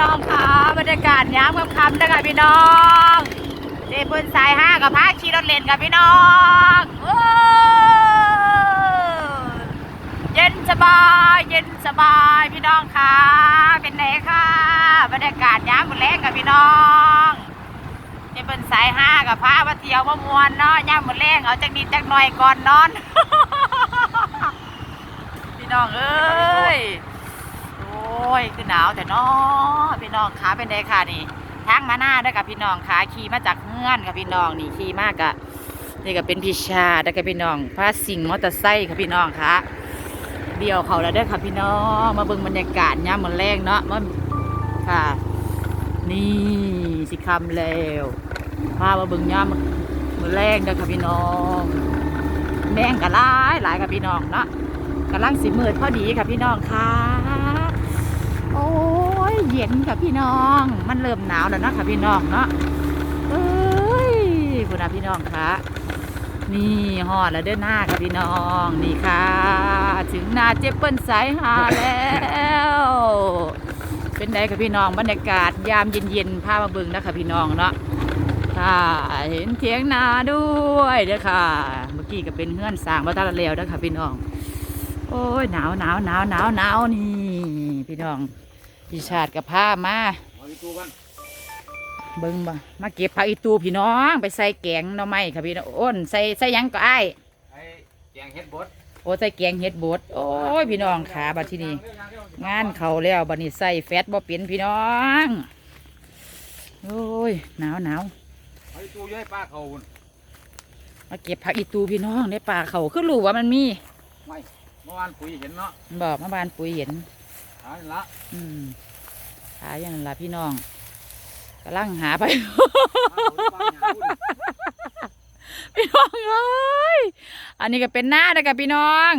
น้องค่ะบรรยากาศยามค่ำๆนะคะพี่น้องเจเปิ้นสายห้ากับพาขี่รถเล่นกับพี่น้องเย็นสบายเย็นสบายพี่น้องค่ะเป็นไงค่ะบรรยากาศยามมือแลงกับพี่น้องเจเปิ้นสายห้ากับพามาเที่ยวมามวนเนาะยามมือแลงเอาจักนิดจักหน่อยก่อนนอน พี่น้องเอ้ย ยคือหนาวแต่น้อพี่น้องขาเป็นไดค่ะนี่ทางมาหน้าด้อกับพี่น้องขาขี่มาจากเฮือนกับพี่น้องนี่ขี่มากอะนี่ก็เป็นพิชาด้อกับพี่น้องพาสิงมอเตอร์ไซค์ค่ะพี่น้องค่ะเดี่ยวเขาแล้วด้อค่ะพี่น้องมาเบิ่งบรรยากาศยามมื้อแรงเนาะมาค่ะ นี่สิคำแล้วพามาเบิ่งยามมื้อแรงด้อค่ะพี่น้องแมงก็หลายหลายกับพี่น้องเนาะกำลังสิมืดพอดีค่ะพี่น้องค่ะ โอ้ยเย็นค่ะพี่น้อง มันเริ่มหนาวแล้วนะค่ะพี่น้องเนาะเอ้ยคุณอาพี่น้องคะนี่หอดแล้วเด้อหน้าค่ะพี่น้องนี่ค่ะ ถึงหนาเจ็บเปิ้นสายหาแล้วเป็นไงค่ะพี่น้องบรรยากาศยามเย็นๆพามาเบิ่งนะค่ะพี่น้องเนาะค่ะเห็นเทียงนาด้วยเด้อค่ะ เมื่อกี้ก็เป็นเฮือนสร้างบัตรเลวเด้อค่ะพี่น้อง โอ้ยหนาวหนาวหนาวหนาวหนาวนี่ พี่น้องพี่ชาติกับผ้ามาเอาอีตู้กันเบิ่งมามาเก็บผักอีตูพี่น้อง ไปใส่แกงหน่อไม้ค่ะพี่น้องอ้นใส่ใส่หยังก็อ้ายไอ้แกงเฮ็ดบดโอ้ใส่แกงเห็ดบดโอ้ยพี่น้องขาบัดที่นี่งานเขาแล้วบัดนี้ใส่แฟตบ่เป็นพี่น้องโอ้ยหนาวหนาวเอาอีตู้ย้ายป้าเขาพุ่นมาเก็บผักอีตูพี่น้องในป่าเขาคือรู้ว่ามันมีไม่เมื่อวานปุ๋ยเห็นเนาะบอกมาบานปุ๋ยเห็น หาละอืมหาอย่างนั้นล่ะพี่น้องกำลังหาไป พี่น้องเอ้ยอันนี้ก็เป็นหน้าเด้อค่ะพี่น้อง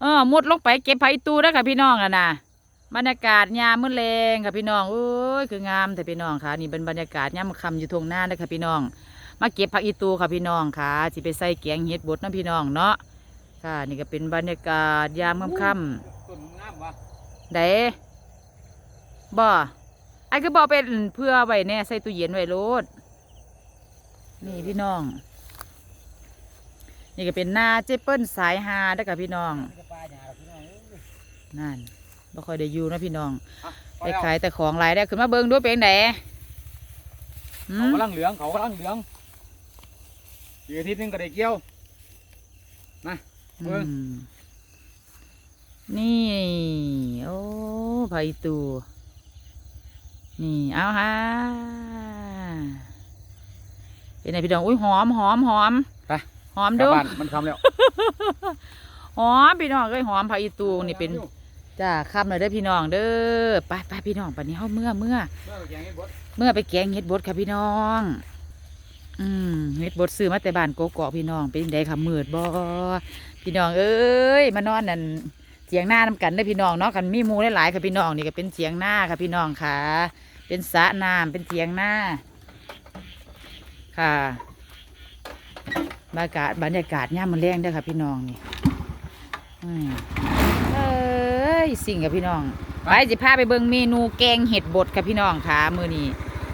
เออมุดลงไปเก็บไผ่ตูเด้อค่ะพี่น้องอะนะบรรยากาศยามมื้อแรงค่ะพี่น้องเอ้ยคืองามแต่พี่น้องค่ะ นี่เป็นบรรยากาศยามค่ำอยู่ทงหน้าเด้อค่ะพี่น้อง มาเก็บผักอีตูค่ะพี่น้องค่ะสิไปใส่แกงเห็ดบดเนาะพี่น้องเนาะค่ะ นี่ก็เป็นบรรยากาศยามค่ำต้นงามวะๆ ไดบ่ไอ้ก็บอกเป็นเพื่อไว้แน่ใส่ตู้เย็นไว้โลดนี่พี่น้อง นี่ก็เป็นหน้าเจเปิ้ลสายฮาเด้อค่ะพี่น้อง นั่นบ่ค่อยได้อยู่เนาะพี่น้องไปขายแต่ของหลายได้วขึ้นมาเบิ่งดูเป็นไดหืเขามกำลังเหลืองเขากำลังเหลืองอีกอาทิตย์หนึงก็ได้เกี่ยวเบิ่งอืม นี่ โอ้ไผ่ตู นี่ เอาฮะเป็นไงพี่น้อง อุ้ยหอมหอมหอมไปหอมกลับดูบ้านมันคำแล้วหอมพี่น้องเอ้ยหอมไผ่ตูนี่เป็นจ้าคำเลยเด้อพี่น้องเด้อไปไปพี่น้องปันนี้เฮาเมื่อเมื่อเมื่อไปแกงเฮ็ดบดเมื่อไปแกงเห็ดบดค่ะพี่น้อง อืมเห็ดบดซื้อมาแต่บ้านโกกอกพี่น้องเป็นไดค่ะมืดบ่พี่น้องเอ้ยมานอนนั่น เสียงหน้าน้ำกันเด้อพี่น้องเนาะกันมีหมูหลายๆค่ะพี่น้องนี่ก็เป็นเสียงหน้าค่ะพี่น้องค่ะ เป็นสระน้ำเป็นเสียงหน้าค่ะบรรยากาศบรรยากาศย่ามมันแรงเด้อค่ะพี่น้องนี่อืมเอ้ยสิ่งกับพี่น้องไปสิพาไปเบิ่งเมนูแกงเห็ดบดค่ะพี่น้องค่ะมื้อนี้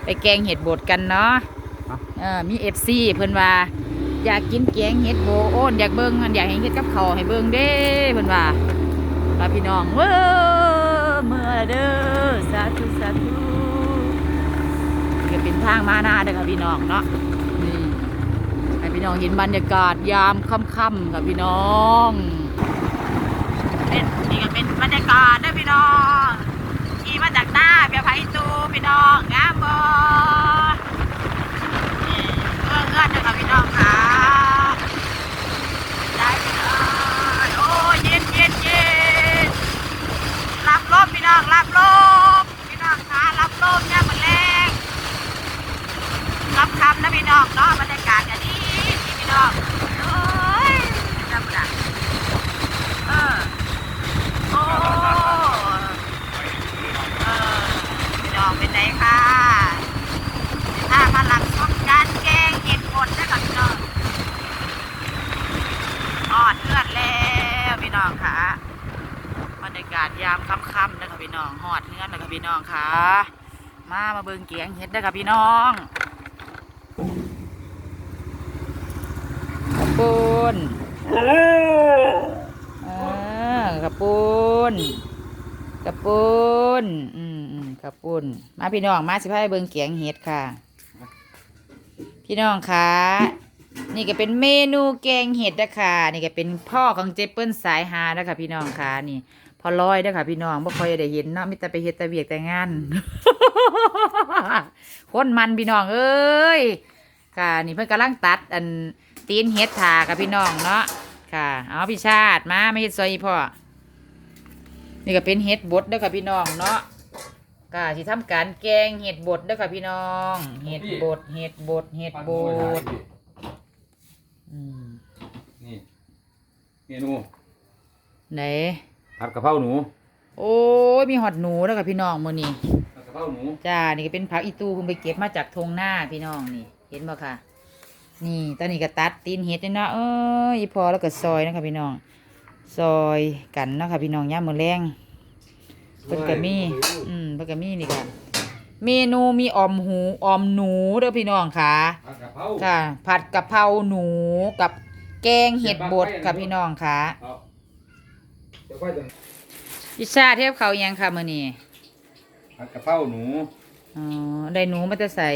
ไปแกงเห็ดบดกันเนาะเออมีเอฟซีเพิ่นว่า อยากกินแกงเห็ดโบโอนอยากเบิ่งมันอยากเห็นเห็ดกับเขาวให้เบิ่งเด้เพิ่นว่า ว่าพี่น้องเว้อเมื่อเด้อสาธุสาธุก็เป็นทางมาหน้าเด้อค่ะพี่น้องเนาะนี่ให้พี่น้องเห็นบรรยากาศยามค่ำๆค่ะพี่น้องเป็นนี่ก็เป็นบรรยากาศเด้อพี่น้องขี่มาจากหน้าเปียไผ่ตูพี่น้องงามบ่เอื้อเอื้อนเด้อค่ะพี่น้องค่ะได้เลยโอ้เย็นเย็นเย็น พี่น้องรับลมพี่น้องคะรับลมเนี่ยมันแรงรับคำนะพี่น้องเนาะบรรยากาศก็ดีพี่น้องโอ้ยจำได้เออ โอ้เออพี่น้องเป็นไงค่ะถ้ามาหลังชมการแกงเห็ดบดนะคะพี่น้องออดเลือดแล้วพี่น้องค่ะบ รรยากาศยามค่ำๆนะคะพี่น้องหอดเลือดนะคะพี่น้องค่ะ มามาเบิ่งเกียงเห็ดเด้อค่ะพี่น้องกระปุนอ่ากระปุนกระปุนอืมอืมกระปุนมาพี่น้องมาสิพาไปเบิ่งเกียงเห็ดค่ะ พี่น้องค่ะนี่ก็เป็นเมนูแกงเห็ดนะคะนี่ก็เป็นพ่อของเจเปิ้ลสายฮานะคะพี่น้องคะนี่ พอลอยเด้อค่ะ พี่น้องบ่ค่อยได้เห็นเนาะมิแต่ไปเฮ็ดแต่เวียกแต่งาน คนมันพี่น้องเอ้ยค่ะนี่เพิ่นกำลังตัดอันตีนเฮ็ดถากับพี่น้องเนาะค่ะ เอาพี่ชาติมาไม่เฮ็ดซอยอีพ่อนี่ก็เป็นเฮ็ดบดเด้อค่ะพี่น้องเนาะค่ะสิทำการแกงเห็ดบดเด้อค่ะพี่น้อง เห็ดบดเห็ดบดเห็ดบดอืมนี่เมนูไหน ผัดกะเพราหนูโอ้ยมีหอดหนูเด้อค่ะพี่น้องมื้อนี้ผัดกะเพราหนูจ้านี่ก็เป็นผักอีตูเพิ่งไปเก็บมาจากทงหน้าพี่น้องนี่ เห็นบ่ค่ะ นี่ตอนนี้ก็ตัดตีนเห็ดนี่เนาะเอ้ยอีพอแล้วก็ซอยนะคะพี่น้องซอยกันเนาะค่ะพี่น้องย่ามมือแรงเพิ่นก็มีอืมเพิ่นก็มีนี่ค่ะเมนูมีออมหูออมหนูเด้อพี่น้องค่ะผัดกะเพราค่ะ ผัดกะเพราหนูกับแกงเห็ดบดค่ะพี่น้องค่ะ เอาเดี๋ยวค่อยจะพิซชาเทียบเขาวยังค่ะมื้อนี้ผัดกะเพราหนูอ๋อได้หนูมาจะใส่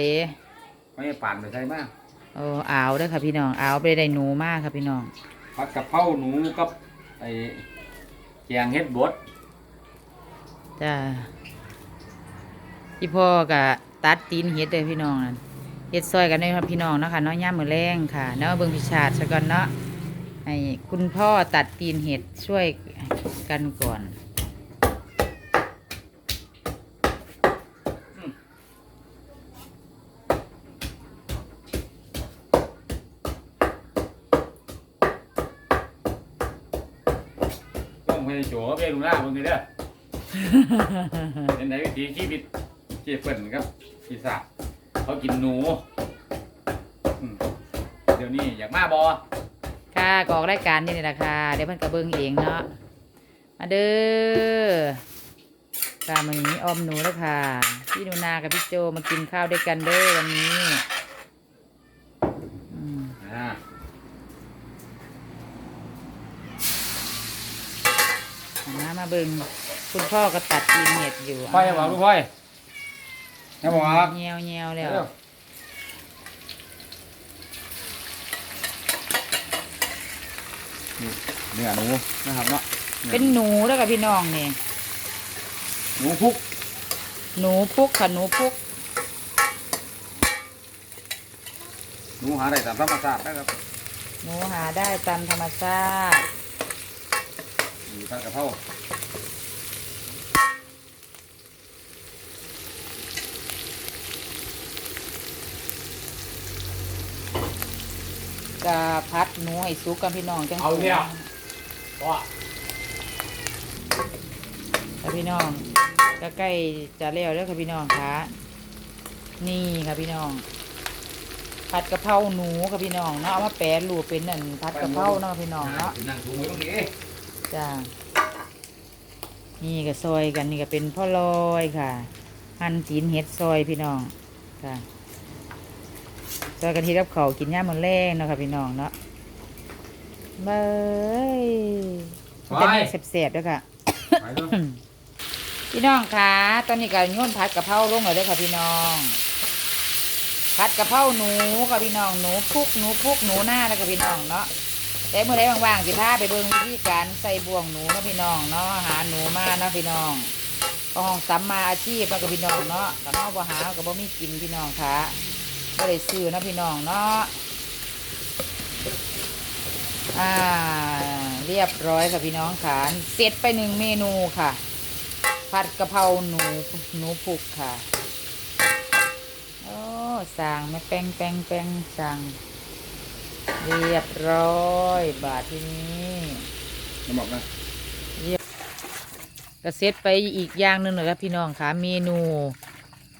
ไม่ให้ปั่นไปใช่มากโอ้อาวเด้อค่ะพี่น้องอาวไปได้หนูมากค่ะพี่น้องผัดกะเพราหนูกับไอ้แกงเฮ็ดบดจ้าพี่พ่อกะตัดตีนเฮ็ดเลยพี่น้องนั่นเฮ็ดซอยกันได้ครับพี่น้องเนาะค่ะเนาะย่ามมือแรงค่ะเนาะเบิ่งพิชาติซะก่อนเนาะ ให้คุณพ่อตัดตีนเห็ดช่วยกันก่อนต้องไปโจ้ไปลุงล่าเบิ่งเลยเด้อเป็นไหนวิถีชีวิตเจี๊ยเปิ่นครับพี่สาวเขากินหนูอืมเดี๋ยวนี้อยากมาบอ ค่ะกออกรายการนี่นี่แหละค่ะเดี๋ยวเพิ่นก็เบิ่งเองเนาะมาเด้อค่ะมื้อนี้ออมหนูแล้วค่ะ พี่หนูนากับพี่โจมากินข้าวด้วยกันเด้อวันนี้อืมอ่ามามาเบิ่งคุณพ่อก็ตัดตีนเห็ดอยู่พ่อยอย่าบอกลูกพ่อยอย่าบอกครับเงียวเงียวๆแล้ว เร็วนี่เนื้อหนูนะครับเนาะเป็นหนูแล้วกับพี่น้องนี่หนูพุก หนูพุกค่ะหนูพุก หนูหาได้ตามธรรมชาตินะครับ หนูหาได้ตามธรรมชาติมีผัดกะเพรากะพัดหนูให้สุกกันพี่น้องจังเอาเนี่ย ว่าค่ะพี่น้องก็ใกล้จะแล้วแล้วค่ะพี่น้องค่ะนี่ค่ะพี่น้อง ผัดกะเพราหนูค่ะพี่น้องเนาะเอามาแปรรูปเป็นนั่นผัดกะเพราเนาะพี่น้องเนาะนั่งถูไว้ตรงนี้จ้านี่ก็ซอยกันนี่ก็เป็นพ่อลอยค่ะ หั่นจีนเห็ดซอยพี่น้องค่ะซอยกันทีรับเขาวกินย่ามมันแรงเนาะค่ะพี่น้องเนาะ เบ้ยมันจะมีแสบๆด้วยค่ะ ไปเถอะพี่น้องคะตอนนี้ก็โย่นผัดกะเพราลงเลยเด้อค่ะพี่น้องผัดกะเพราหนูค่ะพี่น้องหนูพุกหนูพุกหนูหน้าแล้วค่ะพี่น้องเนาะแต่เมื่อไรว่างๆสิพาไปเบิ่งวิธีการใส่บ่วงหนูเนาะพี่น้องเนาะหาหนูมาเนาะพี่น้องก็ห้องสัมมาอาชีพเนาะกับพี่น้องเนาะก็เนาะบ่หาก็บ่มีกินพี่น้องค่ะบ่ได้ซื้อเนาะพี่น้องเนาะ อ่า เรียบร้อยค่ะพี่น้องค่ะเสร็จไปหนึ่งเมนูค่ะ ผัดกะเพราหนูหนูผูกค่ะโอ้สั่งไม่แป้งแป้งแป้งสั่งเรียบร้อยบาทที่นี้จะบอกนะก็เซตไปอีกอย่างหนึ่งเลยครับพี่น้องค่ะ เมนู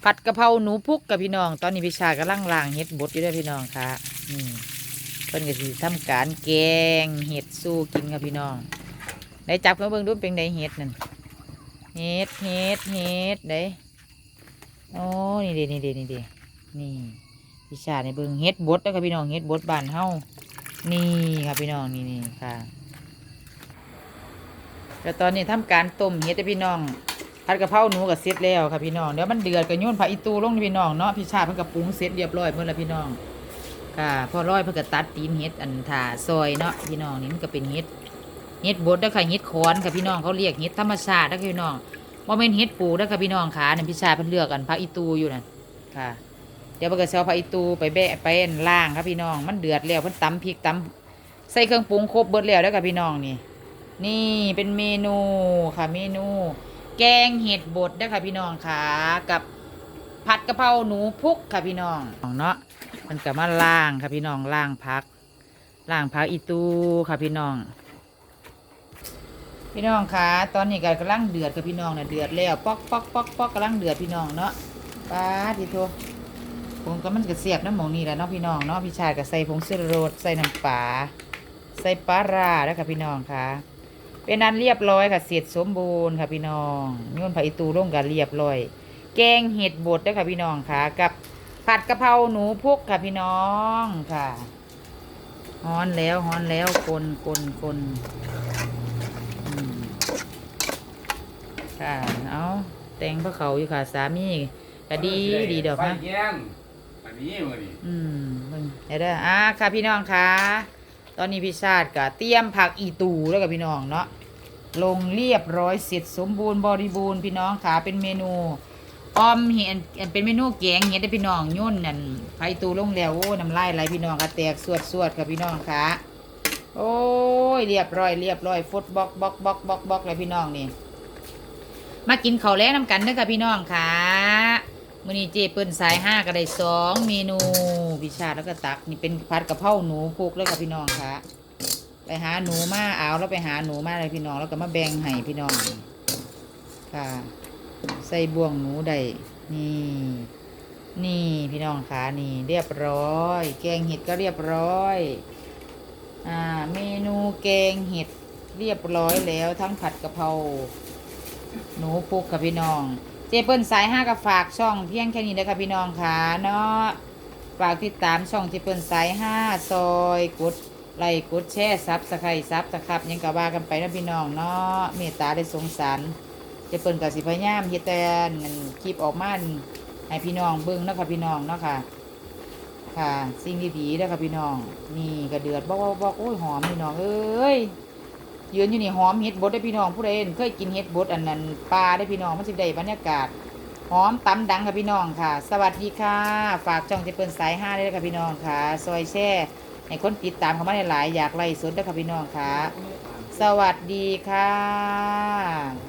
ผัดกะเพราหนูพุกกับพี่น้อง ตอนนี้พิชากำลังล่างเห็ดบดอยู่ด้วยพี่น้องค่ะนี่ เพิ่นก็สิทำการแกงเห็ดสู้กินกับพี่น้องได้จับมาเบิ่งดูเป็นไดเห็ดนั่นเห็ดเห็ดเห็ดได้โอ้นี่เด้นี่เด้นี่เด้นี่พี่ชาในเบิงเฮ็ดบดแล้วค่ะพี่น้องเฮ็ดบดบานเฮานี่ค่ะพี่น้องนี่นี่ค่ะแต่ตอนนี้ทำการต้มเฮ็ดพี่น้องผัดกะเพราหนูก็เสร็จแล้วค่ะพี่น้องเดี๋ยวมันเดือดก็โยนผักอีตูลงนี่พี่น้องเนาะพี่ชาเพิ่นก็ปรุงเสร็จเรียบร้อยเมื่อละพี่น้อง ค่ะพอร้อยเพิ่นก็ตัดตีนเฮ็ดอันถาซอยเนาะพี่น้องนี่มันก็เป็นเฮ็ดเฮ็ดบดแล้วค่ะเฮ็ดคอนค่ะพี่น้องเขาเรียกเฮ็ดธรรมชาติแล้วค่ะพี่น้องว่าเป็นเฮ็ดปูแล้วค่ะพี่น้องขาเนี่ยพี่ชายเพิ่นเลือกกันพักอีตูอยู่นั่นค่ะเดี๋ยวเพิ่นก็สิเอาพักอีตูไปแบะไปอั่นล่างครับพี่น้อง มันเดือดแล้วเพิ่นตำพริกตำใส่เครื่องปรุงครบเบิดแล้วแล้วค่ะพี่น้องนี่ นี่เป็นเมนูค่ะเมนู แกงเห็ดบดเด้ค่ะพี่น้องขากับ ผัดกะเพราหนูพุกค่ะพี่น้องเนาะมันก็มาล่างค่ะพี่น้องล่างพักล่างพักอีตูค่ะพี่น้อง พี่น้องคะตอนนี้ก็กำลังเดือดกับพี่น้องนะเดือดแล้วปอกปอกปอกปอกกำลังเดือดพี่น้องเนาะป้าทีโทผมก็มันก็เสียบน้ำหมูนี่แหละเนาะพี่น้องเนาะพี่ชายก็ใส่ผงเสรดใส่น้ำปลาใส่ปลาราแล้วค่ะพี่น้องค่ะเป็นอันเรียบร้อยค่ะเสร็จสมบูรณ์ค่ะพี่น้องโยนผักอีตูลงกันเรียบร้อย แกงเห็ดบดด้วยค่ะพี่น้องค่ะ กับผัดกะเพราหนูพุกค่ะพี่น้องค่ะฮ้อนแล้วฮ้อนแล้วคนคนคนอืมค่ะเอาแต่งพระเขาอยู่ค่ะ สามีก็ดีดีดอกไฟนะแย่งอันนี้มือนี่อืมเบิ่งเดี๋ยวเด้ออะค่ะพี่น้องค่ะ ตอนนี้พี่ชาติก็เตรียมผักอีตูแล้วกับพี่น้องเนาะลงเรียบร้อยเสร็จสมบูรณ์บริบูรณ์พี่น้องค่ะเป็นเมนู ออมเห็นเป็นเมนูแกงเห็ดได้พี่น้องย่นนั่นไผตูลงแล้วโอ้น้ำลายไหลพี่น้องค่ะแตกสวดสวดค่ะพี่น้องค่ะ โอ้ยเรียบร้อยเรียบร้อยฟุตบล็อกบล็อกบล็อกบล็อกบล็อกเลยพี่น้องนี่มากินข้าวแล้น้ำกันเด้อค่ะพี่น้องค่ะมื้อนี้เจเปิ้นสายห้าก็ได้สองเมนูพิชาแล้วก็ตักนี่เป็นผัดกะเพราหนูพุกแล้วค่ะพี่น้องค่ะ ไปหาหนูมาเอาแล้วไปหาหนูมาเลยพี่น้องแล้วก็มาแบ่งให้พี่น้องค่ะ ใส่บ่วงหนูได้นี่ นี่พี่น้องค่ะนี่ เรียบร้อย แกงเห็ดก็เรียบร้อย อ่า เมนูแกงเห็ดเรียบร้อยแล้วทั้งผัดกะเพราหนูพุกค่ะพี่น้อง เจเปิ้ลสายห้ากับฝากช่องเพียงแค่นี้นะคะพี่น้องค่ะเนาะฝากติดตามช่องเจเปิ้ลสายห้าซอยกดไลค์กดแชร์ซับสไครซับสครับยังกะว่ากันไปนะพี่น้องเนาะเมตตาได้สงสาร เจเปิ้ลกับสิพยายามเฮ็ดแตนั่นคลิปออกมาให้พี่น้องเบิ่งเนาะค่ะพี่น้องเนาะค่ะ ค่ะ สิ่งดีๆเด้อค่ะพี่น้อง นี่ก็เดือดบอกบอกบอกโอ้ยหอมพี่น้องเอ้ยยืนอยู่นี่หอมเห็ดบดได้พี่น้องผู้ใดเคยกินเห็ดบดอันนั้นปลาได้พี่น้องมันสิได้บรรยากาศหอมตำดังค่ะพี่น้องค่ะ สวัสดีค่ะ ฝากช่องเจเปิ้ลสายห้าได้เลยค่ะพี่น้องค่ะซอยแช่ให้คนติดตามเข้ามาหลายๆอยากไล่สดด้ค่ะพี่น้องค่ะ สวัสดีค่ะ